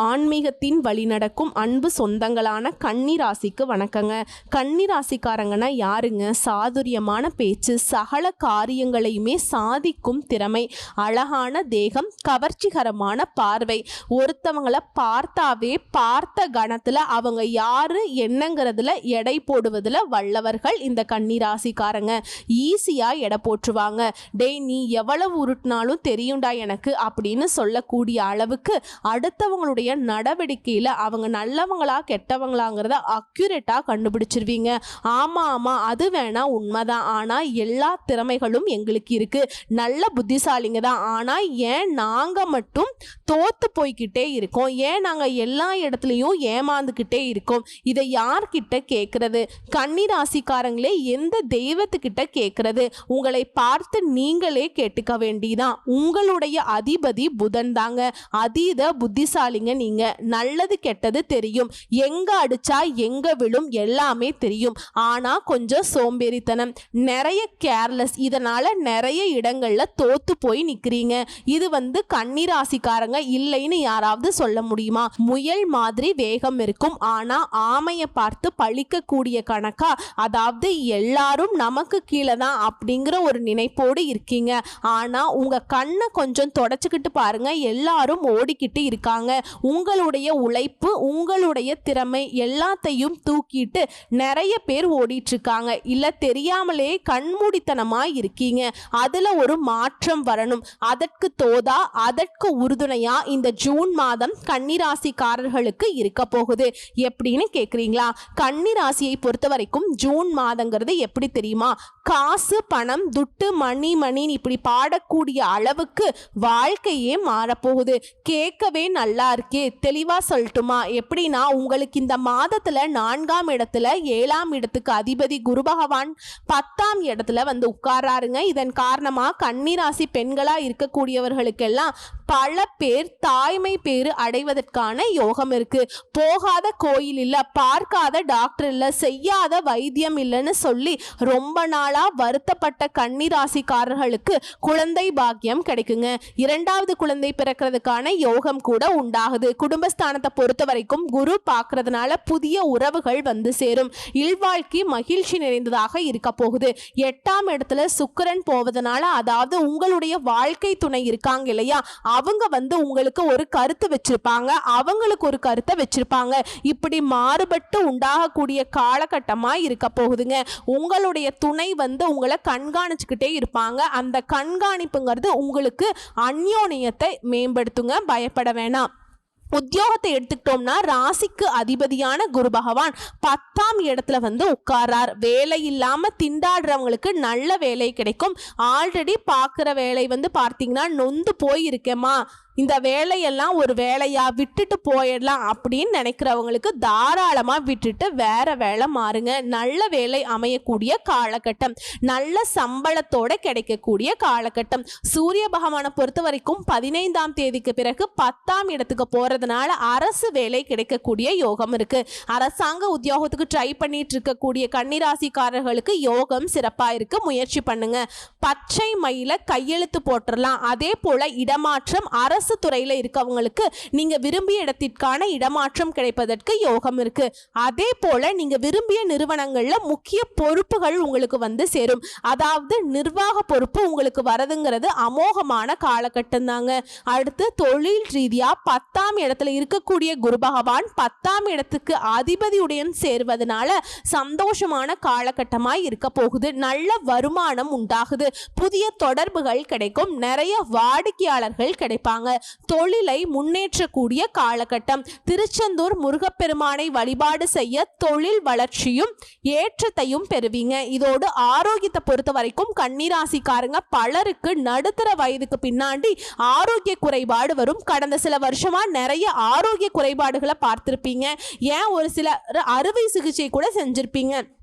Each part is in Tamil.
ஆன்மீகத்தின் வழி நடக்கும் அன்பு சொந்தங்களான கன்னி ராசிக்கு வணக்கங்க. கன்னி ராசிக்காரங்கன்னா யாருங்க? சாதுரியமான பேச்சு சகல காரியங்களையுமே சாதிக்கும் திறமை அழகான தேகம் கவர்ச்சிகரமான பார்வை. ஒருத்தவங்களை பார்த்தாவே பார்த்த கணத்தில் அவங்க யாரு என்னங்கிறதுல எடை போடுவதில் வல்லவர்கள் இந்த கன்னி ராசிக்காரங்க ஈஸியாக எடை போட்டுருவாங்க டேய் நீ எவ்வளவு உருட்டினாலும் தெரியும்டா எனக்கு அப்படின்னு சொல்லக்கூடிய அளவுக்கு அடுத்தவங்களுடைய நடவடிக்கையில் அவங்க நல்லவங்களா கெட்டவங்களாங்கிறத அக்யூரேட்டாக கண்டுபிடிச்சிருவீங்க. ஆமாம் ஆமாம் அது வேணா உண்மைதான். ஆனால் எல்லா திறமைகளும் எங்களுக்கு இருக்குது நல்ல புத்திசாலிங்க தான். ஆனால் ஏன் நாங்கள் மட்டும் தோற்று போய்கிட்டே இருக்கோம்? ஏன் நாங்கள் எல்லா இடத்துலையும் ஏமாந்துக்கிட்டே இருக்கோம்? இதை யார்கிட்ட கேட்குறது கன்னி ராசிக்காரங்களே எந்த தெய்வத்துக்கிட்ட கேட்குறது உங்களை பார்த்து நீங்களே கேட்டுக்க வேண்டிதான். உங்களுடைய அதிபதி புதன் தாங்க. அதீத புத்திசாலிங்க நீங்க. நல்லது கெட்டது தெரியும். எங்க அடிச்சா எங்க விழும் எல்லாமே தெரியும். ஆனா கொஞ்சம் சோம்பேறித்தனம். நிறைய கேர்லெஸ் இதனால நிறைய இடங்கள்ல தோத்து போய் நிக்கிறீங்க. இது வந்து கன்னிராசிக்காரங்க இல்லைன்னு யாராவது சொல்ல முடியுமா? முயல் மாதிரி வேகம் இருக்கும். ஆனா ஆமையை பார்த்து பழிக்கக்கூடிய கணக்கா? அதாவது எல்லாரும் நமக்கு கீழே தான் அப்படிங்கிற ஒரு நினைப்போடு இருக்கீங்க. ஆனா உங்க கண்ணை கொஞ்சம் தொடச்சிக்கிட்டு பாருங்க. எல்லாரும் ஓடிக்கிட்டு இருக்காங்க. உங்களுடைய உழைப்பு உங்களுடைய திறமை எல்லாத்தையும் தூக்கிட்டு நிறைய பேர் ஓடிட்டு இருக்காங்க இல்ல தெரியாமலே கண்மூடித்தனமா இருக்கீங்க. அதுல ஒரு மாற்றம் வரணும். அதற்கு தோதா அதற்கு உறுதுணையா இந்த ஜூன் மாதம் கன்னிராசிக்காரர்களுக்கு இருக்க போகுது. எப்படின்னு கேக்குறீங்களா? கன்னிராசியை பொறுத்த வரைக்கும் ஜூன் மாதங்கிறது எப்படி தெரியுமா? காசு பணம் துட்டு மணி மணின்னு இப்படி பாடக்கூடிய அளவுக்கு வாழ்க்கையே மாறப்போகுது. கேட்கவே நல்லா இருக்கு. தெளிவாக சொல்லட்டுமா? எப்படின்னா உங்களுக்கு இந்த மாதத்தில் நான்காம் இடத்துல ஏழாம் இடத்துக்கு அதிபதி குரு பகவான் பத்தாம் இடத்துல வந்து உட்காராருங்க இதன் காரணமாக கன்னிராசி பெண்களாக இருக்கக்கூடியவர்களுக்கெல்லாம் பல பேர் தாய்மை பேர் அடைவதற்கான யோகம் இருக்கு. போகாத கோயில் இல்லை பார்க்காத டாக்டர் இல்லை செய்யாத வைத்தியம் இல்லைன்னு சொல்லி ரொம்ப நாளாக வருத்தப்பட்ட கன்னிராசிக்காரர்களுக்கு குழந்தை பாக்கியம் கிடைக்குங்க. இரண்டாவது குழந்தை பிறக்கிறதுக்கான யோகம் கூட உண்டாகுது. குடும்பஸ்தானத்தை பொறுத்த வரைக்கும் குரு பார்க்கறதுனால புதிய உறவுகள் வந்து சேரும். இல்வாழ்க்கை மகிழ்ச்சி நிறைந்ததாக இருக்க போகுது. எட்டாம் இடத்துல சுக்கரன் போவதனால அதாவது உங்களுடைய வாழ்க்கை துணை இருக்காங்க இல்லையா? அவங்க வந்து உங்களுக்கு ஒரு கருத்து வச்சிருப்பாங்க. அவங்களுக்கு ஒரு கருத்தை வச்சிருப்பாங்க. இப்படி மாறுபட்டு உண்டாகக்கூடிய காலகட்டமா இருக்க போகுதுங்க. உங்களுடைய துணை வந்து உங்களை கண்காணிச்சுக்கிட்டே இருப்பாங்க. அந்த கண்காணிப்புங்கிறது உங்களுக்கு அந்யோனியத்தை மேம்படுத்துங்க. பயப்பட வேணாம். உத்தியோகத்தை எடுத்துக்கிட்டோம்னா ராசிக்கு அதிபதியான குரு பகவான் பத்தாம் இடத்துல வந்து உட்காரார் வேலை இல்லாம திண்டாடுறவங்களுக்கு நல்ல வேலை கிடைக்கும். ஆல்ரெடி பார்க்குற வேலை வந்து பார்த்தீங்கன்னா நொந்து போயிருக்கேம்மா. இந்த வேலையெல்லாம் ஒரு வேலையாக விட்டுட்டு போயிடலாம் அப்படின்னு நினைக்கிறவங்களுக்கு தாராளமாக விட்டுட்டு வேற வேலை மாறுங்க. நல்ல வேலை அமையக்கூடிய காலகட்டம். நல்ல சம்பளத்தோட கிடைக்கக்கூடிய காலகட்டம். சூரிய பகவானை பொறுத்த வரைக்கும் பதினைந்தாம் தேதிக்கு பிறகு பத்தாம் இடத்துக்கு போறதுனால அரசு வேலை கிடைக்கக்கூடிய யோகம் இருக்கு. அரசாங்க உத்தியோகத்துக்கு ட்ரை பண்ணிட்டு இருக்கக்கூடிய கன்னிராசிக்காரர்களுக்கு யோகம் சிறப்பாக இருக்கு. முயற்சி பண்ணுங்க. பச்சை மயில கையெழுத்து போட்டுடலாம் அதே போல இடமாற்றம் அரசு அரசு துறையில் இருக்கவங்களுக்கு நீங்கள் விரும்பிய இடத்திற்கான இடமாற்றம் கிடைப்பதற்கு யோகம் இருக்கு. அதே போல நீங்கள் விரும்பிய நிறுவனங்களில் முக்கிய பொறுப்புகள் உங்களுக்கு வந்து சேரும். அதாவது நிர்வாக பொறுப்பு உங்களுக்கு வரதுங்கிறது அமோகமான காலகட்டம் தாங்க. அடுத்து தொழில் ரீதியாக பத்தாம் இடத்துல இருக்கக்கூடிய குரு பகவான் பத்தாம் இடத்துக்கு அதிபதியுடன் சேர்வதனால சந்தோஷமான காலகட்டமாய் இருக்க போகுது. நல்ல வருமானம் உண்டாகுது. புதிய தொடர்புகள் கிடைக்கும். நிறைய வாடிக்கையாளர்கள் கிடைப்பாங்க. தொழிலை முன்னேற்றக்கூடிய காலகட்டம். திருச்செந்தூர் முருகப்பெருமானை வழிபாடு செய்ய தொழில் வளர்ச்சியும் ஏற்றத்தையும் பெறுவீங்க. இதோடு ஆரோக்கியத்தை பொறுத்த வரைக்கும் கண்ணீராசிக்காரங்க பலருக்கு நடுத்தர வயதுக்கு பின்னாடி ஆரோக்கிய குறைபாடு வரும். கடந்த சில வருஷமா நிறைய ஆரோக்கிய குறைபாடுகளை பார்த்திருப்பீங்க. ஏன் ஒரு சில அறுவை சிகிச்சை கூட செஞ்சிருப்பீங்க.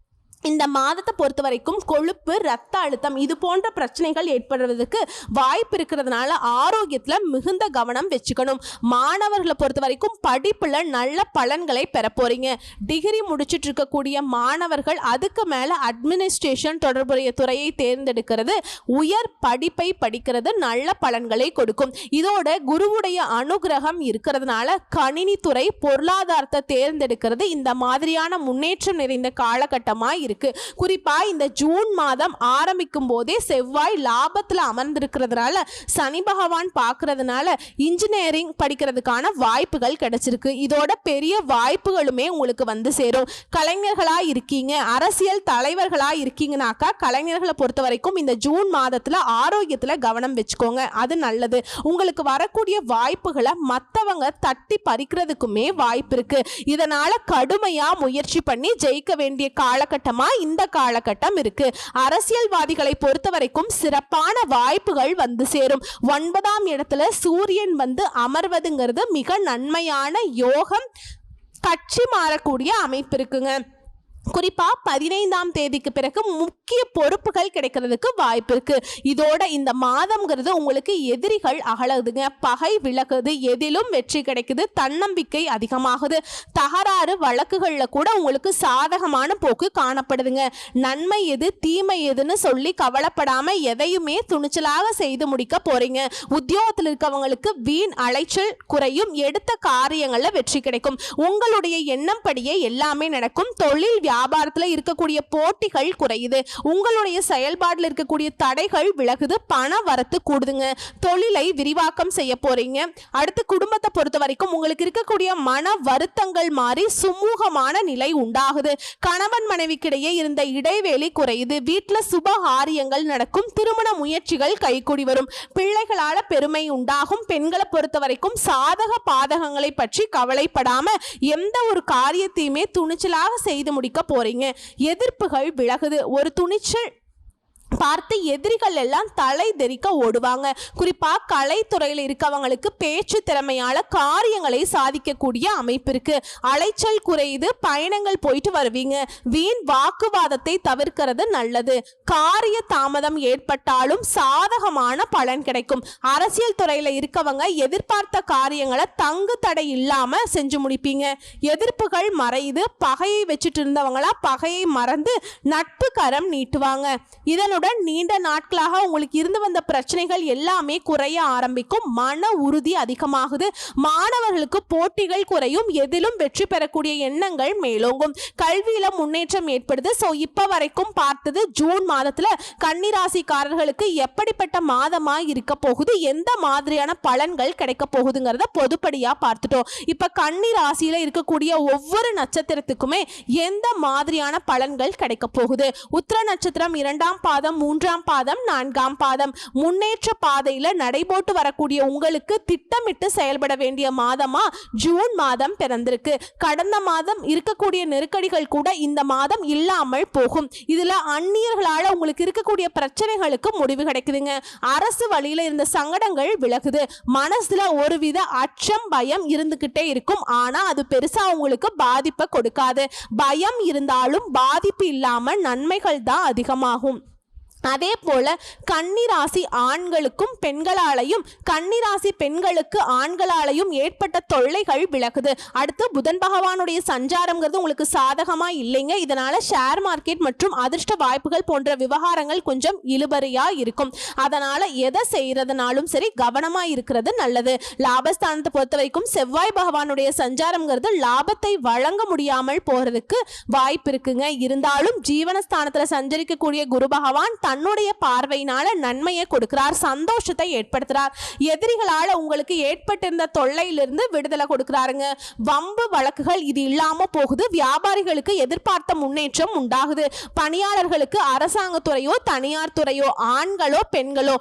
இந்த மாதத்தை பொறுத்த வரைக்கும் கொழுப்பு ரத்த அழுத்தம் இது போன்ற பிரச்சனைகள் ஏற்படுறதுக்கு வாய்ப்பு இருக்கிறதுனால ஆரோக்கியத்தில் மிகுந்த கவனம் வச்சுக்கணும். மாணவர்களை பொறுத்த வரைக்கும் படிப்பில் நல்ல பலன்களை பெற போறீங்க. டிகிரி முடிச்சுட்டு இருக்கக்கூடிய மாணவர்கள் அதுக்கு மேலே அட்மினிஸ்ட்ரேஷன் தொடர்புடைய துறையை தேர்ந்தெடுக்கிறது. உயர் படிப்பை படிக்கிறது நல்ல பலன்களை கொடுக்கும். இதோட குருவுடைய அனுகிரகம் இருக்கிறதுனால கணினித்துறை பொருளாதாரத்தை தேர்ந்தெடுக்கிறது இந்த மாதிரியான முன்னேற்றம் நிறைந்த காலகட்டமாக இருக்கு. குறிப்பா இந்த ஜூன் மாதம் ஆரம்பிக்கும் போதே செவ்வாய் லாபத்துல அமர்ந்திருக்கிறதுனால சனி பகவான் பார்க்கறதுனால இன்ஜினியரிங் படிக்கிறதுக்கான வாய்ப்புகள் கிடைச்சிருக்கு. இதோட பெரிய வாய்ப்புகளுமே உங்களுக்கு வந்து சேரும். கலைஞர்களா இருக்கீங்க அரசியல் தலைவர்களா இருக்கீங்கனாக்கா கலைஞர்களை பொறுத்த வரைக்கும் இந்த ஜூன் மாதத்துல ஆரோக்கியத்துல கவனம் வச்சுக்கோங்க. அது நல்லது. உங்களுக்கு வரக்கூடிய வாய்ப்புகளை மற்றவங்க தட்டி பறிக்கிறதுக்குமே வாய்ப்பு இருக்கு. இதனால கடுமையா முயற்சி பண்ணி ஜெயிக்க வேண்டிய காலகட்டம் இந்த காலகட்டம் இருக்கு. அரசியல்வாதிகளை பொறுத்த வரைக்கும் சிறப்பான வாய்ப்புகள் வந்து சேரும். ஒன்பதாம் இடத்துல சூரியன் வந்து அமர்வதுங்கிறது மிக நன்மையான யோகம். கட்சி மாறக்கூடிய அமைப்பு இருக்குங்க. குறிப்பா பதினைந்தாம் தேதிக்கு பிறகு முக்கிய பொறுப்புகள் கிடைக்கிறதுக்கு வாய்ப்பு இருக்கு. இதோட இந்த மாதம்ங்கிறது உங்களுக்கு எதிரிகள் அகலகுதுங்க பகை விலகுது. எதிலும் வெற்றி கிடைக்குது. தன்னம்பிக்கை அதிகமாகுது. தகராறு வழக்குகளில் கூட உங்களுக்கு சாதகமான போக்கு காணப்படுதுங்க. நன்மை எது தீமை எதுன்னு சொல்லி கவலைப்படாம எதையுமே துணிச்சலாக செய்து முடிக்க போறீங்க. உத்தியோகத்தில் இருக்கவங்களுக்கு வீண் அலைச்சல் குறையும். எடுத்த காரியங்களில் வெற்றி கிடைக்கும். உங்களுடைய எண்ணம் படியே எல்லாமே நடக்கும். தொழில் வியாபாரத்தில் இருக்கக்கூடிய போட்டிகள் குறையுது. உங்களுடைய செயல்பாட்டில் இருக்கக்கூடிய தடைகள் விலகுது பண வரத்து கூடுதுங்க. தொழிலை விரிவாக்கம் செய்ய போறீங்க. அடுத்து குடும்பத்தை பொறுத்த வரைக்கும் உங்களுக்கு இருக்கக்கூடிய மன வருத்தங்கள் மாறி சுமூகமான நிலை உண்டாகுது. கணவன் மனைவிக்கிடையே இருந்த இடைவேளை குறையுது. வீட்டில் சுப காரியங்கள் நடக்கும். திருமண முயற்சிகள் கைகூடி வரும். பிள்ளைகளால பெருமை உண்டாகும். பெண்களை பொறுத்த வரைக்கும் சாதக பாதகங்களை பற்றி கவலைப்படாம எந்த ஒரு காரியத்தையுமே துணிச்சலாக செய்து முடிக்க போறீங்க. எதிர்ப்புகள் விலகுது. ஒரு துணிச்சல் பார்த்து எதிரிகள் எல்லாம் தலை தெறிக்க ஓடுவாங்க. குறிப்பா கலைத்துறையில் இருக்கவங்களுக்கு பேச்சு திறமையால காரியங்களை சாதிக்கக்கூடிய அமைப்பு இருக்கு. அலைச்சல் குறையுது பயணங்கள் போயிட்டு வருவீங்க. வீண் வாக்குவாதத்தை தவிர்க்கிறது நல்லது. காரிய தாமதம் ஏற்பட்டாலும் சாதகமான பலன் கிடைக்கும். அரசியல் துறையில இருக்கவங்க எதிர்பார்த்த காரியங்களை தங்கு தடை இல்லாம செஞ்சு முடிப்பீங்க. எதிர்ப்புகள் மறையுது பகையை வச்சுட்டு இருந்தவங்களா பகையை மறந்து நட்பு கரம் நீட்டுவாங்க. இதனுடன் நீண்ட நாட்களாக உங்களுக்கு இருந்து வந்த பிரச்சனைகள் எல்லாமே குறைய ஆரம்பிக்கும். மன உறுதி அதிகமாகுது. மாணவர்களுக்கு போட்டிகள் குறையும். எதிலும் வெற்றி பெறக்கூடிய எண்ணங்கள் மேலோங்கும். கல்வியில முன்னேற்றம் ஏற்படுது. ஸோ இப்போ வரைக்கும் பார்த்தது ஜூன் மாதத்துல கன்னிராசிக்காரர்களுக்கு எப்படிப்பட்ட மாதமா இருக்க போகுது? எந்த மாதிரியான பலன்கள் கிடைக்க போகுதுங்கிறத பொதுப்படியா பார்த்துட்டோம். இப்போ கன்னி ராசியில இருக்கக்கூடிய ஒவ்வொரு நட்சத்திரத்துக்குமே எந்த மாதிரியான பலன்கள் கிடைக்க போகுது? உத்திர நட்சத்திரம் இரண்டாம் பாதம் மூன்றாம் பாதம் நான்காம் பாதம். முன்னேற்ற பாதையில நடைபோட்டு வரக்கூடிய உங்களுக்கு திட்டமிட்டு செயல்பட வேண்டிய மாதமா? ஜூன் மாதம் பிறந்திருக்கு. கடந்த மாதம் இருக்கக்கூடிய நெருக்கடிகள் கூட இந்த மாதம் இல்லாமல் போகும். இதுல அந்நியர்களால உங்களுக்கு இருக்கக்கூடிய பிரச்சனைகளுக்கு முடிவு கிடைக்குதுங்க. அரசு வழியில இருந்த சங்கடங்கள் விலகுது. மனசுல ஒருவித அச்சம் பயம் இருந்துகிட்டே இருக்கும். ஆனா அது பெருசா உங்களுக்கு பாதிப்பை கொடுக்காது. பயம் இருந்தாலும் பாதிப்பு இல்லாம நன்மைகள் தான் அதிகமாகும். அதே போல கன்னிராசி ஆண்களுக்கும் பெண்களாலையும் கன்னிராசி பெண்களுக்கு ஆண்களாலையும் ஏற்பட்ட தொல்லைகள் விலகுது. அடுத்து புதன் பகவானுடைய சஞ்சாரம்ங்கிறது உங்களுக்கு சாதகமா இல்லைங்க. இதனால ஷேர் மார்க்கெட் மற்றும் அதிர்ஷ்ட வாய்ப்புகள் போன்ற விவகாரங்கள் கொஞ்சம் இழுபறியா இருக்கும். அதனால எதை செய்யறதுனாலும் சரி கவனமா இருக்கிறது நல்லது. லாபஸ்தானத்தை பொறுத்த வரைக்கும் செவ்வாய் பகவானுடைய சஞ்சாரம்ங்கிறது லாபத்தை வழங்க முடியாமல் போறதுக்கு வாய்ப்பு இருக்குங்க. இருந்தாலும் ஜீவனஸ்தானத்துல சஞ்சரிக்கக்கூடிய குரு பகவான் தன்னுடைய பார்வையினால நன்மையை கொடுக்கிறார் சந்தோஷத்தை ஏற்படுத்துறார். எதிரிகளால உங்களுக்கு ஏற்பட்டிருந்த தொல்லையிலிருந்து விடுதலை கொடுக்கிறாருங்க. வம்பு வழக்குகள் இது இல்லாம போகுது. வியாபாரிகளுக்கு எதிர்பார்த்த முன்னேற்றம் உண்டாகுது. பணியாளர்களுக்கு அரசாங்கத்துறையோ தனியார் துறையோ ஆண்களோ பெண்களோ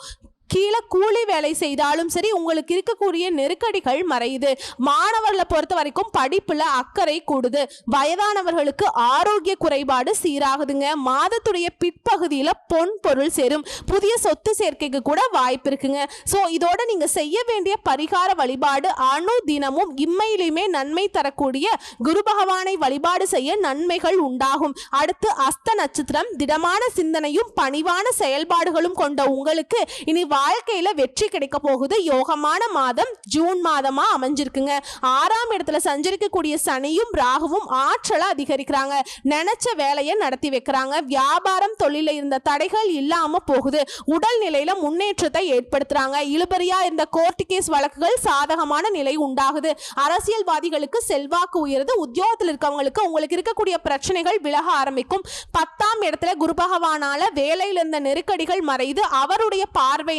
கீழே கூலி வேலை செய்தாலும் சரி உங்களுக்கு இருக்கக்கூடிய நெருக்கடிகள் மறையுது. மாணவர்களை பொறுத்த வரைக்கும் படிப்புல அக்கறை கூடுது. வயதானவர்களுக்கு ஆரோக்கிய குறைபாடு சீராகுதுங்க. மாதத்துடைய பிற்பகுதியில பொன் பொருள் சேரும். புதிய சொத்து சேர்க்கைக்கு கூட வாய்ப்பு இருக்குங்க. ஸோ இதோட நீங்க செய்ய வேண்டிய பரிகார வழிபாடு அணு தினமும் இம்மையிலுமே நன்மை தரக்கூடிய குரு பகவானை வழிபாடு செய்ய நன்மைகள் உண்டாகும். அடுத்து அஸ்த நட்சத்திரம் திடமான சிந்தனையும் பணிவான செயல்பாடுகளும் கொண்ட உங்களுக்கு இனி வாழ்க்கையில வெற்றி கிடைக்க போகுது. யோகமான மாதம் ஜூன் மாதமா அமைஞ்சிருக்குங்க. ஆறாம் இடத்துல சஞ்சரிக்கக்கூடிய சனியும் ராகுவும் ஆற்றலை அதிகரிக்கிறாங்க. நினைச்ச வேலையை நடத்தி வைக்கிறாங்க. வியாபாரம் தொழில இருந்த தடைகள் இல்லாம போகுது. உடல் நிலையில முன்னேற்றத்தை ஏற்படுத்துறாங்க. இழுபறியா இருந்த கோர்ட் கேஸ் வழக்குகள் சாதகமான நிலை உண்டாகுது. அரசியல்வாதிகளுக்கு செல்வாக்கு உயருது. உத்தியோகத்தில் இருக்கவங்களுக்கு உங்களுக்கு இருக்கக்கூடிய பிரச்சனைகள் விலக ஆரம்பிக்கும். பத்தாம் இடத்துல குரு பகவானால வேலையில இருந்த நெருக்கடிகள் மறையுது. அவருடைய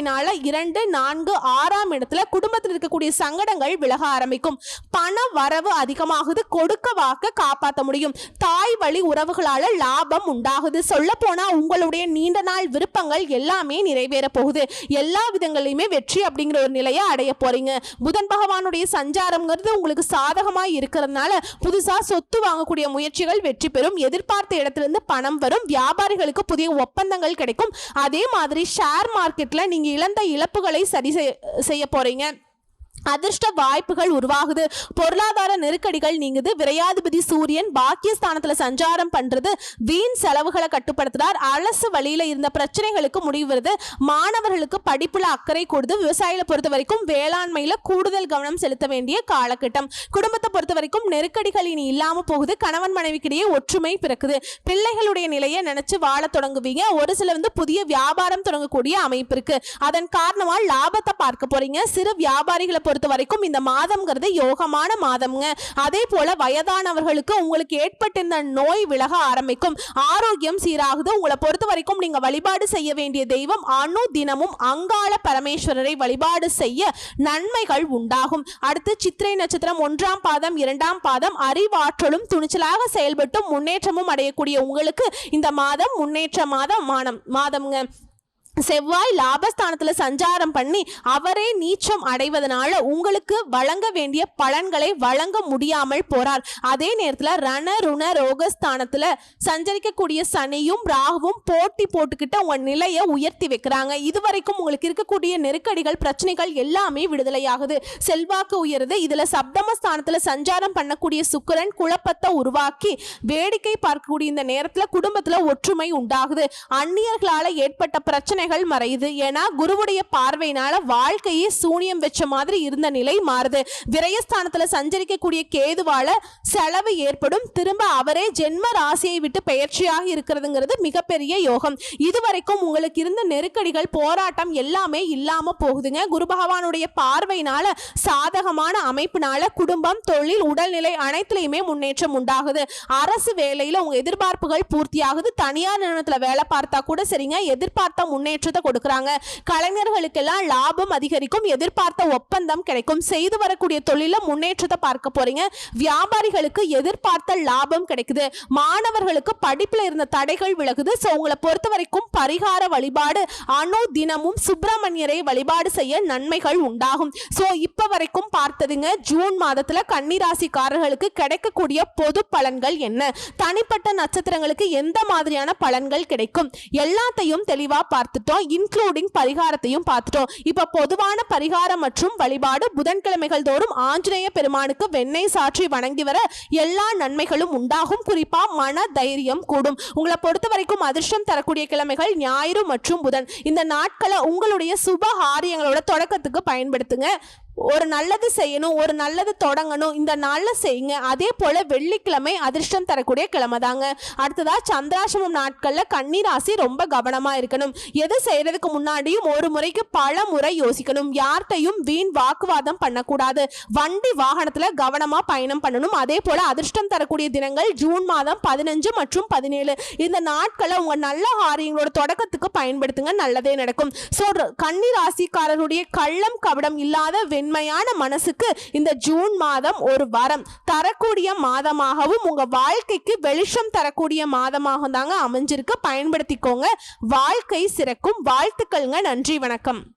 பார்வையினால இரண்டு நான்கு ஆறாம் இடத்துல குடும்பத்தில் இருக்கக்கூடிய சங்கடங்கள் விலக ஆரம்பிக்கும். பண வரவு அதிகமாகுது. கொடுக்க வாக்க காப்பாற்ற முடியும். தாய் வழி உறவுகளால லாபம் உண்டாகுது. சொல்ல போனா உங்களுடைய நீண்ட நாள் விருப்பங்கள் எல்லாமே நிறைவேற போகுது. எல்லா விதங்களிலுமே வெற்றி அப்படிங்கிற ஒரு நிலையை அடைய போறீங்க. புதன் பகவானுடைய சஞ்சாரம்ங்கிறது உங்களுக்கு சாதகமா இருக்கிறதுனால புதுசா சொத்து வாங்கக்கூடிய முயற்சிகள் வெற்றி பெறும். எதிர்பார்த்த இடத்திலிருந்து பணம் வரும். வியாபாரிகளுக்கு புதிய ஒப்பந்தங்கள் கிடைக்கும். அதே மாதிரி ஷேர் மார்க்கெட்ல நீங்க இழந்த இழப்புகளை சரி செய்ய- செய்ய போறீங்க. அதிர்ஷ்ட வாய்ப்புகள் உருவாகுது. பொருளாதார நெருக்கடிகள் நீங்குது. விரையாதிபதி சூரியன் பாக்கியஸ்தானத்துல சஞ்சாரம் பண்றது. வீண் செலவுகளை கட்டுப்படுத்துறார். அரசு வழியில இருந்த பிரச்சனைகளுக்கு முடிவு வருது. மாணவர்களுக்கு படிப்புல அக்கறை கூடுது. விவசாயிகளை பொறுத்த வரைக்கும் வேளாண்மையில கூடுதல் கவனம் செலுத்த வேண்டிய காலகட்டம். குடும்பத்தை பொறுத்த வரைக்கும் நெருக்கடிகள் இனி இல்லாம போகுது. கணவன் மனைவிக்கிடையே ஒற்றுமை பிறக்குது. பிள்ளைகளுடைய நிலையை நினைச்சு வாழ தொடங்குவீங்க. ஒரு சில வந்து புதிய வியாபாரம் தொடங்கக்கூடிய அமைப்பு இருக்கு. அதன் காரணமா லாபத்தை பார்க்க போறீங்க. சிறு வியாபாரிகளை பொறுத்த வரைக்கும் இந்த மாதம்ங்கிறது யோகமான மாதம்ங்க. அதே போல வயதானவர்களுக்கு உங்களுக்கு ஏற்பட்டிருந்த நோய் விலக ஆரம்பிக்கும். ஆரோக்கியம் சீராகுது. உங்களை பொறுத்த வரைக்கும் நீங்க வழிபாடு செய்ய வேண்டிய தெய்வம் அணு தினமும் அங்காள பரமேஸ்வரரை வழிபாடு செய்ய நன்மைகள் உண்டாகும். அடுத்து சித்திரை நட்சத்திரம் ஒன்றாம் பாதம் இரண்டாம் பாதம் அறிவாற்றலும் துணிச்சலாக செயல்பட்டும் முன்னேற்றமும் அடையக்கூடிய உங்களுக்கு இந்த மாதம் முன்னேற்ற மாதம் மாதம்ங்க. செவ்வாய் லாபஸ்தானத்துல சஞ்சாரம் பண்ணி அவரே நீச்சம் அடைவதனால உங்களுக்கு வழங்க வேண்டிய பலன்களை வழங்க முடியாமல் போறார். அதே நேரத்துல ரண ருண ரோகஸ்தானத்துல சஞ்சரிக்கக்கூடிய சனியும் ராகுவும் போட்டி போட்டுக்கிட்டு உங்க நிலையை உயர்த்தி வைக்கிறாங்க. இதுவரைக்கும் உங்களுக்கு இருக்கக்கூடிய நெருக்கடிகள் பிரச்சனைகள் எல்லாமே விடுதலையாகுது. செல்வாக்கு உயருது. இதுல சப்தமஸ்தானத்துல சஞ்சாரம் பண்ணக்கூடிய சுக்கிரன் குழப்பத்தை உருவாக்கி வேடிக்கை பார்க்கக்கூடிய இந்த நேரத்துல குடும்பத்துல ஒற்றுமை உண்டாகுது. அந்நியர்களால ஏற்பட்ட பிரச்சனை பிரச்சனைகள் மறையுது. ஏன்னா குருவுடைய பார்வையினால வாழ்க்கையே சூனியம் வச்ச மாதிரி இருந்த நிலை மாறுது. விரயஸ்தானத்துல சஞ்சரிக்கக்கூடிய கேதுவால செலவு ஏற்படும். திரும்ப அவரே ஜென்ம ராசியை விட்டு பெயர்ச்சியாக இருக்கிறதுங்கிறது மிகப்பெரிய யோகம். இதுவரைக்கும் உங்களுக்கு இருந்த நெருக்கடிகள் போராட்டம் எல்லாமே இல்லாம போகுதுங்க. குரு பகவானுடைய பார்வையினால சாதகமான அமைப்பினால குடும்பம் தொழில் உடல்நிலை அனைத்துலயுமே முன்னேற்றம் உண்டாகுது. அரசு வேலையில உங்க எதிர்பார்ப்புகள் பூர்த்தியாகுது. தனியார் நிறுவனத்துல வேலை பார்த்தா கூட சரிங்க. எதிர்பார்த்த முன்னேற்றத்தை கொடுக்குறாங்க. கலைஞர்களுக்கெல்லாம் லாபம் அதிகரிக்கும் எதிர்பார்த்த ஒப்பந்தம் கிடைக்கும். செய்து வரக்கூடிய தொழில முன்னேற்றத்தை பார்க்க போறீங்க. வியாபாரிகளுக்கு எதிர்பார்த்த லாபம் கிடைக்குது. மாணவர்களுக்கு படிப்புல இருந்த தடைகள் விலகுது. ஸோ உங்களை பொறுத்த வரைக்கும் பரிகார வழிபாடு அணு தினமும் சுப்பிரமணியரை வழிபாடு செய்ய நன்மைகள் உண்டாகும். ஸோ இப்போ வரைக்கும் பார்த்ததுங்க ஜூன் மாதத்துல கன்னிராசிக்காரர்களுக்கு கிடைக்கக்கூடிய பொது பலன்கள் என்ன? தனிப்பட்ட நட்சத்திரங்களுக்கு எந்த மாதிரியான பலன்கள் கிடைக்கும்? எல்லாத்தையும் தெளிவா பார்த்துட்டோம் இன்க்ளூடிங் பரிகாரத்தையும் பார்த்துட்டோம். இப்போ பொதுவான பரிகாரம் மற்றும் வழிபாடு புதன்கிழமைகள் தோறும் ஆஞ்சநேய பெருமானுக்கு வெண்ணெய் சாற்றி வணங்கி வர எல்லா நன்மைகளும் உண்டாகும். குறிப்பா மன தைரியம் கூடும். உங்களை பொறுத்த வரைக்கும் அதிர்ஷ்டம் தரக்கூடிய கிழமைகள் ஞாயிறு மற்றும் புதன். இந்த நாட்களை உங்களுடைய சுப காரியங்களோட தொடக்கத்துக்கு பயன்படுத்துங்க. ஒரு நல்லது செய்யணும் ஒரு நல்லது தொடங்கணும் இந்த நாளில் செய்யுங்க. அதே போல் வெள்ளிக்கிழமை அதிர்ஷ்டம் தரக்கூடிய கிழமை தாங்க. அடுத்ததாக சந்திராசிரமம் நாட்களில் கன்னிராசி ரொம்ப கவனமாக இருக்கணும். எது செய்கிறதுக்கு முன்னாடியும் ஒரு முறைக்கு பல முறை யோசிக்கணும். யார்கிட்டையும் வீண் வாக்குவாதம் பண்ணக்கூடாது. வண்டி வாகனத்தில் கவனமாக பயணம் பண்ணணும். அதே போல் அதிர்ஷ்டம் தரக்கூடிய தினங்கள் ஜூன் மாதம் பதினஞ்சு மற்றும் பதினேழு. இந்த நாட்களை உங்கள் நல்ல காரியங்களோட தொடக்கத்துக்கு பயன்படுத்துங்க. நல்லதே நடக்கும். ஸோ கன்னிராசிக்காரருடைய கள்ளம் கபடம் இல்லாத வெண் மென்மையான மனசுக்கு இந்த ஜூன் மாதம் ஒரு வரம். தரக்கூடிய மாதமாகவும் உங்க வாழ்க்கைக்கு வெளிச்சம் தரக்கூடிய மாதமாக தாங்க அமைஞ்சிருக்கு. பயன்படுத்திக்கோங்க. வாழ்க்கை சிறக்கும். வாழ்த்துக்கள்ங்க. நன்றி வணக்கம்.